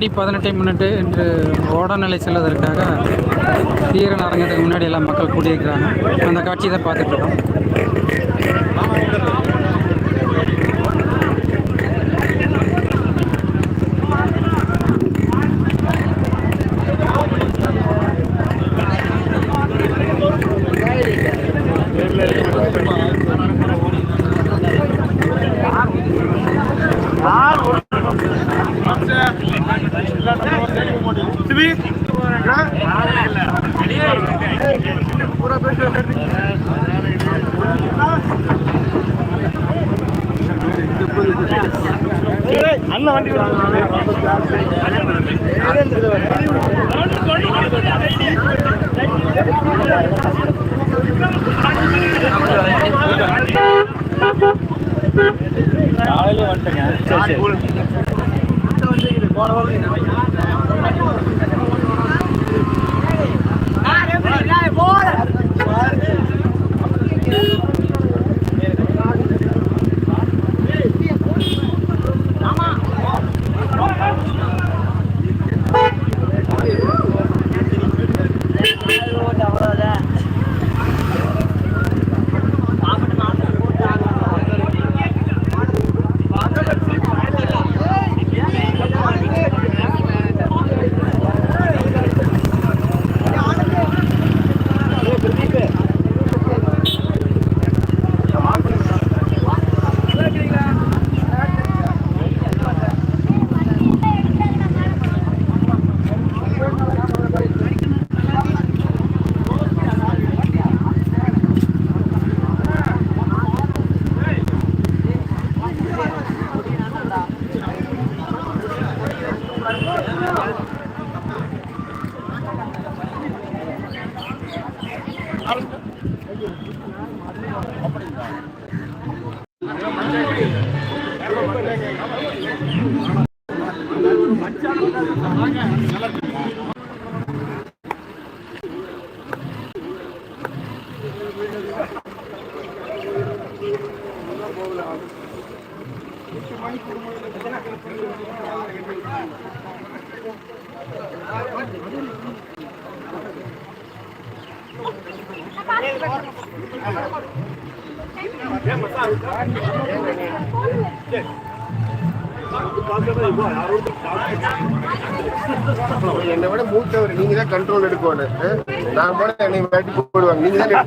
ஆடி பதினெட்டை முன்னிட்டு இன்று ஓடநிலை செல்வதற்காக தீரன் அரங்கத்துக்கு முன்னாடி எல்லாம் மக்கள் கூடியிருக்கிறாங்க. அந்த காட்சி தான் பார்த்துட்ருக்கோம் அண்ணன் வண்டி காலையில வந்துட்டேங்க. என்னை விட மூத்தவர் நீங்க தான் கண்ட்ரோல் எடுக்கணும்? நான் போல என்னை வேட்டி போடுவாங்க. நீங்க தான்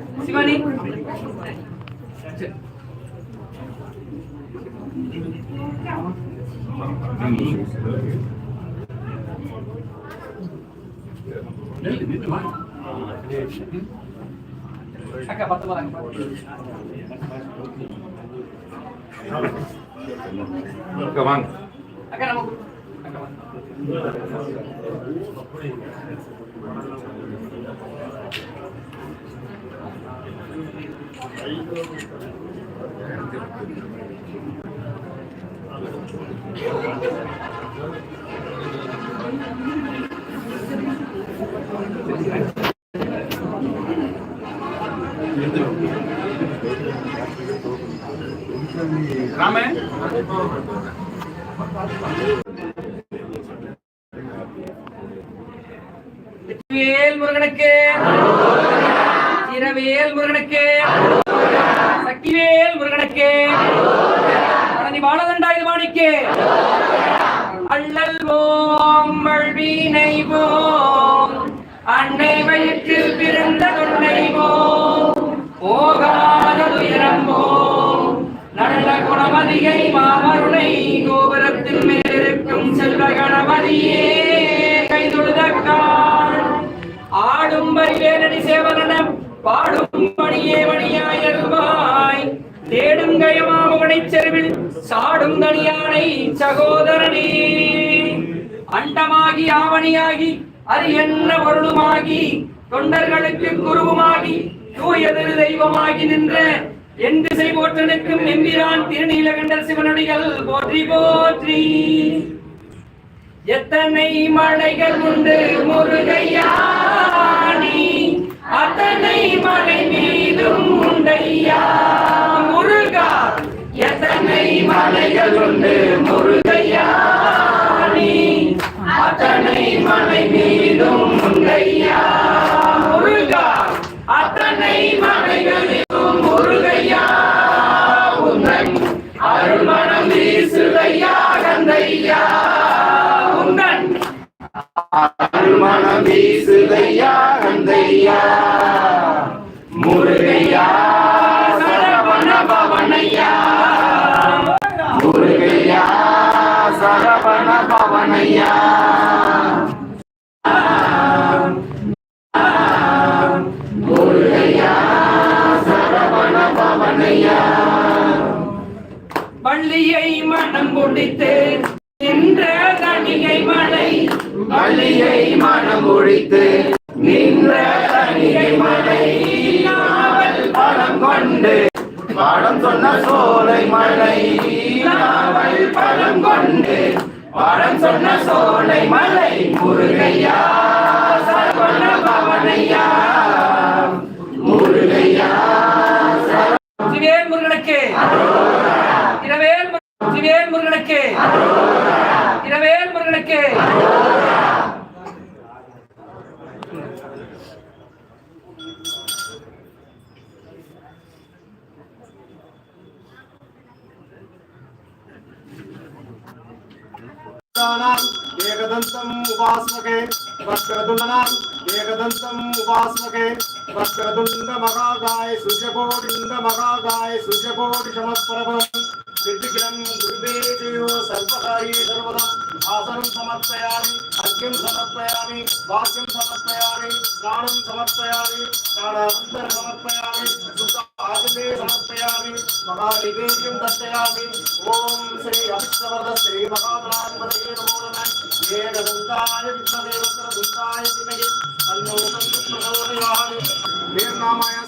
நீ ஏன் கொடுத்து? அண்ணனுக்கு கம்மியாக நீங்க தான் பண்ணி கொடுத்து, நான் கண்ட்ரோல் பண்ணிட்டு இருக்கேன். சிவானி அக்கா பத்து போதாங்க வாங்க அக்கா நம்ம அக்கா வாங்க. ராமே? முருகனுக்கு. இரவேல் முருகனுக்கு. அள்ளல் ஓம் வழ்வினை ஓம் அன்னை வயிற்றில் பிறந்த தொன்னை ஓம் போகாத துயரம் ஓம் நல்ல குணமதியை மாமருளை கோபுரத்தில் மேலிருக்கும் செல்வ கணபதியே கைதொழுதக்காள். ஆடும் பரிவேலடி சேவலனம் பாடும் மணியே மணியாயல்வாய் தேடும் கயமாமுகனைச் செருவில் சாடும் தனியானை சகோதரனே. அண்டமாகி ஆவணியாகி அது என்ன பொருளுமாகி தொண்டர்களுக்கு குருவுமாகி தூயதிரு தெய்வமாகி நின்ற என் திசை போற்றனுக்கும் எம்பிரான் திருநீலகண்டர் சிவனடிகள் போற்றி போற்றி. எத்தனை மலைகள் உண்டு முருகையாணி அத்தனை மலை மீதும் உண்டையா. எத்தனை மலைகள் உண்டு முருகையாணி அத்தனை மலை மீதும் உண்டையா முருகா அத்தனை மலைகளிலும் பள்ளியை மனம் முடித்து நின்ற தனியை மலை பள்ளியை மனம் முடித்து நின்ற தனியை மலை நாவல் பழம் கொண்டு பாடம் சொன்ன சோலை மலை நாவல் பழம் கொண்டு பாடம் சொன்ன சோலை மலை முருகையா சரவண பவனையா. முருகையா சிவேல் முருகனுக்கு. இரவேல் சிவேல் முருகனுக்கு. இரவேல் முருகனுக்கு. ఏకదంతం ఉపాస్మకే వక్రతుండనాం ఏకదంతం ఉపాస్మకే వక్రతుండ మహాగాయ సూర్యకోటిండ మహాగాయ సూర్యకోటి సమప్రభం నిర్విఘ్నం గురుదేవో సర్వకార్యే సర్వదం. ఆసనం సమర్పయామి అర్ఘ్యం సమర్పయామి వాక్యం సమర్పయామి స్నానం సమర్పయామి స్నానానంతర సమర్పయామి ఆసనే సమర్పయామి మహానివేద్యం దర్శయామి ఓం శ్రీ అష్టవద శ్రీ మహాప్రాణపతే నమో నమః ఏన గుండాయ విద్మహే వక్ర గుండాయ ధీమహి తన్నో ప్రచోదయామి వీర్నామాయ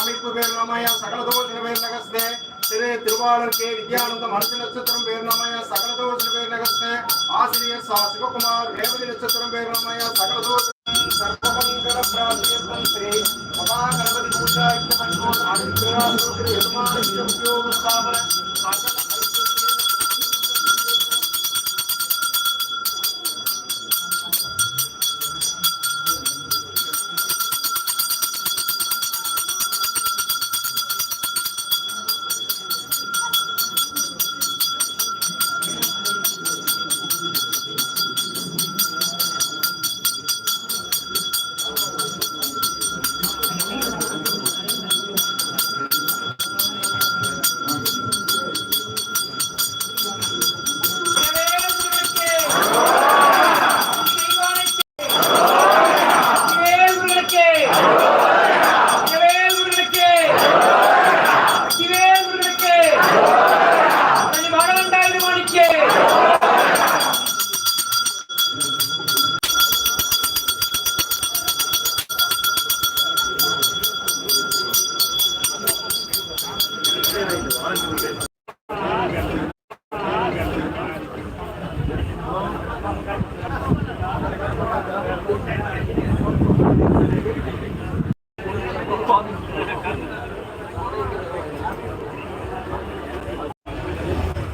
అమిపు వీర్నామాయ సకల దోష వీర్ణగస్నే திரு திருவாளர் கே வித்யானந்தம் அர்த்த நட்சத்திரம் வீரநாமாய சகலதோஷ வீரநகஸ்தே ஆசிரியர் சா சிவகுமார் ரேவதி நட்சத்திரம் வீரநாமாய சகலதோஷ சர்வமங்கல பிரார்த்தியர்த்தம் ஸ்ரீ மகா கணபதி பூஜா இத்தமன்மோன் அனுகிரகாசோத்திர யஜமானஸ்ய உத்தியோக ஸ்தாபன சகல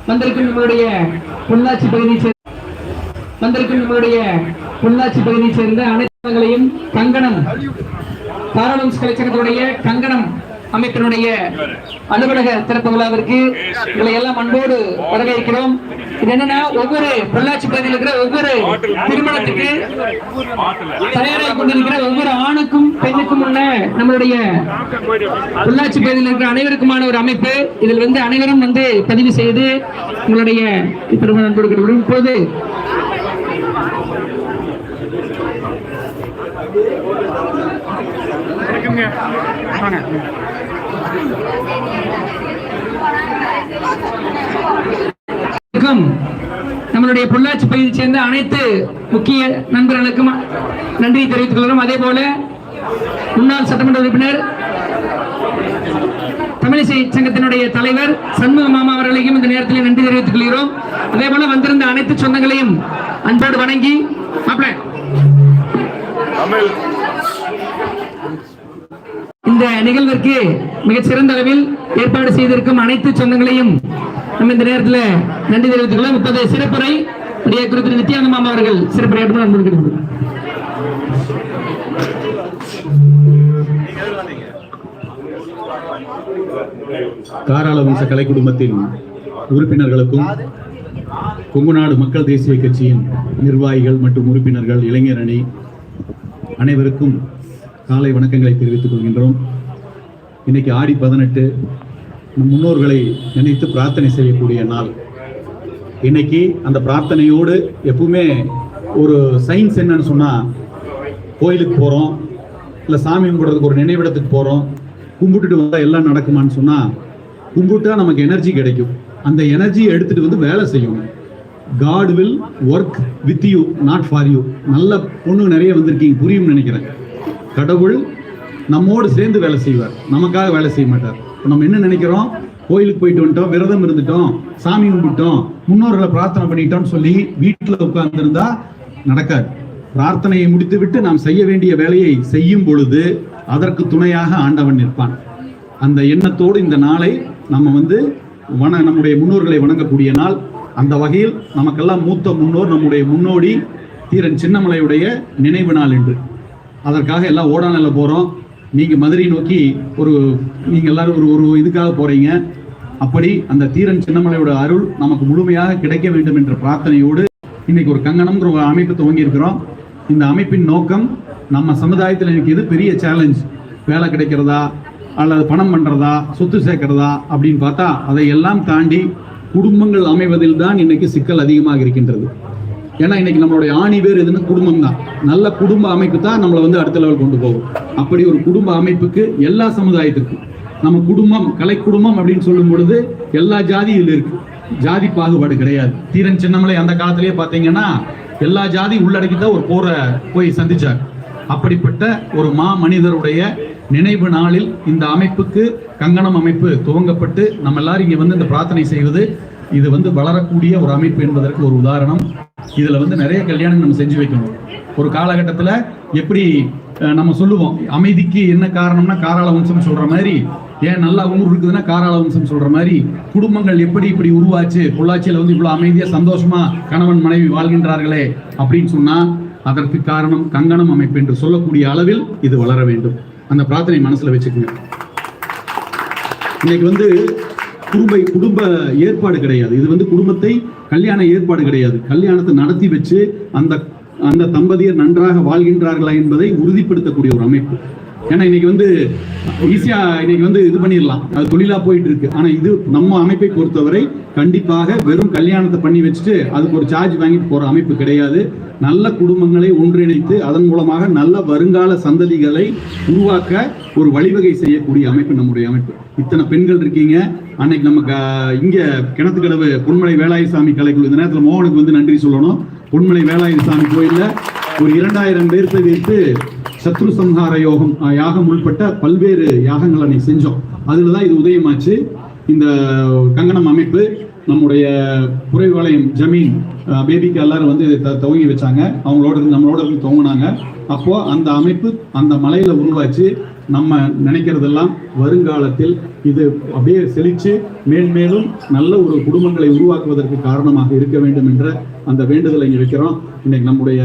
வந்திருக்கும் நம்மளுடைய பொள்ளாச்சி பகுதியை சேர்ந்த வந்திருக்கும் நம்மளுடைய பொள்ளாச்சி பகுதியை சேர்ந்த அனைத்து தங்களையும் கங்கணம் தாராளம்ஸ் கலைச்சகத்துடைய கங்கணம் அமைப்பினுடைய அலுவலக திறப்பு விழாவிற்கு இதை எல்லாம் அன்போடு வரவேற்கிறோம். இது என்னன்னா ஒவ்வொரு பொள்ளாச்சி பகுதியில் இருக்கிற ஒவ்வொரு திருமணத்துக்கு தயாராக கொண்டிருக்கிற ஒவ்வொரு ஆணுக்கும் பெண்ணுக்கும் உள்ள நம்மளுடைய பொள்ளாச்சி பகுதியில் இருக்கிற அனைவருக்குமான ஒரு அமைப்பு. இதில் வந்து அனைவரும் வந்து பதிவு செய்து உங்களுடைய திருமணம் அன்போடு இப்போது இப்போது வணக்கம். நம்மளுடைய பொள்ளாச்சி பகுதியை சேர்ந்த அனைத்து முக்கிய நண்பர்களுக்கும் நன்றி தெரிவித்துக் கொள்கிறோம். அதே போல முன்னாள் சட்டமன்ற உறுப்பினர் தமிழிசை சங்கத்தினுடைய தலைவர் சண்முக மாமா அவர்களையும் இந்த நேரத்தில் நன்றி தெரிவித்துக் கொள்கிறோம். அதே போல வந்திருந்த அனைத்து சொந்தங்களையும் அன்போடு வணங்கி மாப்பிள்ள இந்த நிகழ்விற்கு மிகச் சிறந்த அளவில் ஏற்பாடு செய்திருக்கும் அனைத்து சொந்தங்களையும் நம்ம இந்த நேரத்தில் நன்றி தெரிவித்துக் கொள்ள இப்போது சிறப்புரை உடைய குறித்து நித்யானந்த மாமா அவர்கள் சிறப்புரை ஏற்பாடு காராள வம்ச கலை குடும்பத்தின் உறுப்பினர்களுக்கும் கொங்குநாடு மக்கள் தேசிய கட்சியின் நிர்வாகிகள் மற்றும் உறுப்பினர்கள் இளைஞர் அணி அனைவருக்கும் காலை வணக்கங்களை தெரிவித்துக் கொள்கின்றோம். இன்னைக்கு ஆடி பதினெட்டு நம் முன்னோர்களை நினைத்து பிரார்த்தனை செய்யக்கூடிய நாள். இன்னைக்கு அந்த பிரார்த்தனையோடு எப்பவுமே ஒரு சயின்ஸ் என்னன்னு சொன்னா கோயிலுக்கு போறோம் இல்லை சாமி கும்பிட்றதுக்கு ஒரு நினைவிடத்துக்கு போறோம் கும்பிட்டுட்டு வந்தா எல்லாம் நடக்குமான்னு சொன்னா கும்பிட்டா நமக்கு எனர்ஜி கிடைக்கும். அந்த எனர்ஜியை எடுத்துட்டு வந்து வேலை செய்யணும். God will work with you not for you நல்ல பொண்ணு நிறைய வந்திருக்கீங்க புரியும் நினைக்கிறேன். கடவுள் நம்மோடு சேர்ந்து வேலை செய்வார். நமக்காக வேலை செய்ய மாட்டார். இப்போ நம்ம என்ன நினைக்கிறோம்? கோயிலுக்கு போயிட்டு வந்துட்டோம் விரதம் இருந்துட்டோம் சாமி கும்பிட்டோம் முன்னோர்களை பிரார்த்தனை பண்ணிட்டோம்னு சொல்லி வீட்டில் உட்கார்ந்துருந்தா நடக்காது. பிரார்த்தனையை முடித்துவிட்டு நாம் செய்ய வேண்டிய வேலையை செய்யும் பொழுது அதற்கு துணையாக ஆண்டவன் நிற்பான். அந்த எண்ணத்தோடு இந்த நாளை நம்ம வந்து வன நம்முடைய முன்னோர்களை வணங்கக்கூடிய நாள். அந்த வகையில் நமக்கெல்லாம் மூத்த முன்னோர் நம்முடைய முன்னோடி தீரன் சின்னமலையுடைய நினைவு நாள் என்று. அதற்காக எல்லாம் ஓடாநில போகிறோம் நீங்கள் மதுரை நோக்கி ஒரு நீங்கள் எல்லாரும் ஒரு ஒரு இதுக்காக போகிறீங்க அப்படி அந்த தீரன் சின்னமலையோட அருள் நமக்கு முழுமையாக கிடைக்க வேண்டும் என்ற பிரார்த்தனையோடு இன்னைக்கு ஒரு கங்கணம்ங்கிற ஒரு அமைப்பு துவங்கி இருக்கிறோம் இந்த அமைப்பின் நோக்கம் நம்ம சமுதாயத்தில் எனக்கு எது பெரிய சேலஞ்ச் வேலை கிடைக்கிறதா? அல்லது பணம் பண்ணுறதா சொத்து சேர்க்கிறதா? அப்படின்னு பார்த்தா அதையெல்லாம் தாண்டி குடும்பங்கள் அமைவதில் தான் இன்னைக்கு சிக்கல் அதிகமாக இருக்கின்றது. ஏன்னா இன்னைக்கு நம்மளுடைய ஆணி பேர் எதுன்னு குடும்பம் தான். நல்ல குடும்ப அமைப்பு தான் நம்மளை வந்து அடுத்த லெவல் கொண்டு போகும். அப்படி ஒரு குடும்ப அமைப்புக்கு எல்லா சமுதாயத்திற்கும் நம்ம குடும்பம் கலை குடும்பம் அப்படின்னு சொல்லும் பொழுது எல்லா ஜாதியில் இருக்கு. ஜாதி பாகுபாடு கிடையாது. தீரன் சின்னமலை அந்த காலத்திலேயே பார்த்தீங்கன்னா எல்லா ஜாதி உள்ளடக்கி தான் ஒரு போரை போய் சந்திச்சார். அப்படிப்பட்ட ஒரு மா மனிதருடைய நினைவு நாளில் இந்த அமைப்புக்கு கங்கணம் அமைப்பு துவங்கப்பட்டு நம்ம எல்லாரும் இங்கே வந்து இந்த பிரார்த்தனை செய்வது இது வந்து வளரக்கூடிய ஒரு அமைப்பு என்பதற்கு ஒரு உதாரணம். இதுல வந்து நிறைய கல்யாணம் நம்ம செஞ்சு வைக்கணும். ஒரு காலகட்டத்துல எப்படி அஹ், நம்ம சொல்லுவோம் அமைதிக்கு என்ன காரணம்னா காராள வம்சம் சொல்ற மாதிரி ஏன் நல்லா ஊர் இருக்குதுன்னா காராள வம்சம் சொல்ற மாதிரி குடும்பங்கள் எப்படி இப்படி உருவாச்சு பொள்ளாச்சியில வந்து இவ்வளவு அமைதியாக சந்தோஷமா கணவன் மனைவி வாழ்கின்றார்களே அப்படின்னு சொன்னால் அதற்கு காரணம் கங்கணம் அமைப்பு என்று சொல்லக்கூடிய அளவில் இது வளர வேண்டும். அந்த பிரார்த்தனை மனசுல வச்சுக்கோங்க. இன்னைக்கு வந்து குடும்ப குடும்ப ஏற்பாடு கிடையாது. இது வந்து குடும்பத்தை கல்யாண ஏற்பாடு கிடையாது. கல்யாணத்தை நடத்தி வச்சு அந்த அந்த தம்பதியர் நன்றாக வாழ்கின்றார்களா என்பதை உறுதிப்படுத்தக்கூடிய ஒரு அமைப்பு. ஏன்னா இன்னைக்கு வந்து ஈஸியா இன்னைக்கு வந்து இது பண்ணிடலாம். அது தொழிலா போயிட்டு இருக்கு ஆனா இது நம்ம அமைப்பை பொறுத்தவரை கண்டிப்பாக வெறும் கல்யாணத்தை பண்ணி வச்சுட்டு அதுக்கு ஒரு சார்ஜ் வாங்கிட்டு போற அமைப்பு கிடையாது. நல்ல குடும்பங்களை ஒன்றிணைத்து அதன் மூலமாக நல்ல வருங்கால சந்ததிகளை உருவாக்க ஒரு வழிவகை செய்யக்கூடிய அமைப்பு நம்முடைய அமைப்பு. இத்தனை பெண்கள் இருக்கீங்க. அன்னைக்கு நம்ம க- இங்க கிணத்துக்கடவு பொன்மலை வேலாயுத சாமி கலைக்குழு இந்த நேரத்தில் மோகனுக்கு வந்து நன்றி சொல்லணும். பொன்மலை வேலாயுத சாமி கோயில்ல ஒரு இரண்டாயிரம் பேர்த்தை வைத்து சத்ரு சம்ஹார யோகம் யாகம் உள்பட்ட பல்வேறு யாகங்கள் அன்னைக்கு செஞ்சோம். அதில் தான் இது உதயமாச்சு. இந்த கங்கணம் அமைப்பு நம்முடைய புரைவாளையம் ஜமீன் பேபிக்கு எல்லாரும் வந்து த- துவங்கி வச்சாங்க. அவங்களோட இருந்து நம்மளோட இருந்து துவங்கினாங்க. அப்போ அந்த அமைப்பு அந்த மலையில உருவாச்சு. நம்ம நினைக்கிறதெல்லாம் வருங்காலத்தில் இது அப்படியே செழிச்சு மேன்மேலும் நல்ல ஒரு குடும்பங்களை உருவாக்குவதற்கு காரணமாக இருக்க வேண்டும் என்ற அந்த வேண்டுதலை இங்கே வைக்கிறோம் இன்னைக்கு நம்முடைய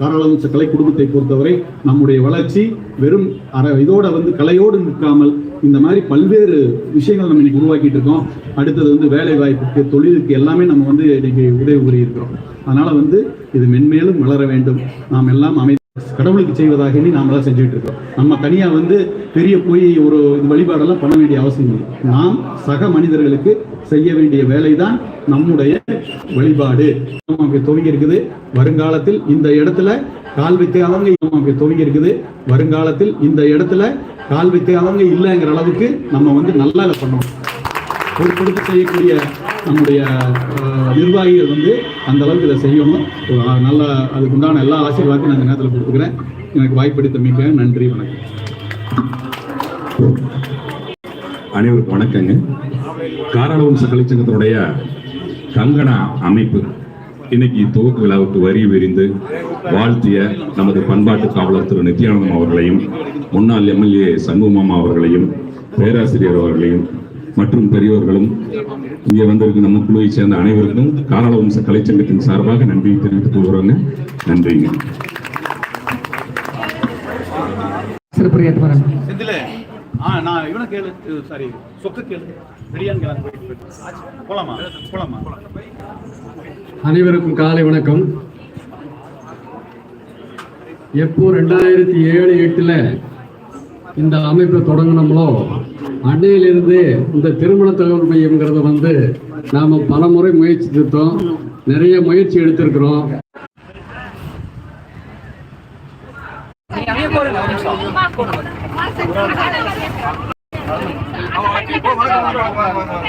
காராளவம்ச கலை குடும்பத்தை பொறுத்தவரை நம்முடைய வளர்ச்சி வெறும் அற இதோட வந்து கலையோடு நிற்காமல் இந்த மாதிரி பல்வேறு விஷயங்கள் நம்ம இன்னைக்கு உருவாக்கிட்டு இருக்கோம். அடுத்தது வந்து வேலை வாய்ப்புக்கு தொழிலுக்கு எல்லாமே நம்ம வந்து இன்னைக்கு உதவி புரியிருக்கிறோம் அதனால வந்து இது மென்மேலும் வளர வேண்டும். நாம் எல்லாம் அமை கடவுளுக்கு செய்வதாக எண்ணி நாம தான் செஞ்சுட்டு இருக்கோம். நம்ம தனியா வந்து பெரிய போய் ஒரு வழிபாடெல்லாம் பண்ண வேண்டிய அவசியம் இல்லை. நாம் சக மனிதர்களுக்கு செய்ய வேண்டிய வேலைதான் நம்முடைய வழிபாடு. நமக்கு துவங்கி இருக்குது. வருங்காலத்தில் இந்த இடத்துல கால் வைக்காதவங்க நமக்கு துவங்கி இருக்குது. வருங்காலத்தில் இந்த இடத்துல கால் வைக்காதவங்க இல்லைங்கிற அளவுக்கு நம்ம வந்து நல்லா பண்ணணும். பொறுப்பெடுத்து செய்யக்கூடிய நம்முடைய நிர்வாகிகள் வந்து அந்த அளவுக்கு இதை செய்யணும். ஒரு, நல்ல அதுக்கு உண்டான எல்லா ஆசீர்வாதத்தையும் நான் இந்த நேரத்தில் கொடுத்துக்கிறேன். எனக்கு வாய்ப்பளித்த மிக்க நன்றி வணக்கம். அனைவருக்கும் வணக்கங்க. காராளவம்ச கலைச்சங்கத்தினுடைய கங்கணா அமைப்பு இன்னைக்கு துவக்க விழாவுக்கு வரி விரிந்து வாழ்த்திய நமது பண்பாட்டு காவலர் திரு நித்யானந்தம் அவர்களையும் முன்னாள் எம்எல்ஏ சண்முகமாமா அவர்களையும் பேராசிரியர் அவர்களையும் மற்றும் பெரியோர்களும் இங்கே வந்திருக்கும் நம்ம குழுவைச் சேர்ந்த அனைவருக்கும் காராளவம்ச கலைச்சங்கத்தின் சார்பாக நன்றி தெரிவித்துக் கொள்கிறோங்க. நன்றிங்க. சிறப்புரையாற்ற வராங்க செந்தில ஆ நான் இவனை கேளு சாரி சொக்க கேளு. ரெடியான்னு கேளு போலாமா? போலாமா? அனைவருக்கும் காலை வணக்கம். எப்போ ரெண்டாயிரத்தி ஏழு எட்டுல இந்த அமைப்பை தொடங்கினோம்லோ அன்னையிலிருந்து இந்த திருமண தகவல் மையம்ங்கிறத வந்து நாம் பல முறை முயற்சித்திருத்தோம் நிறைய முயற்சி எடுத்திருக்கிறோம்.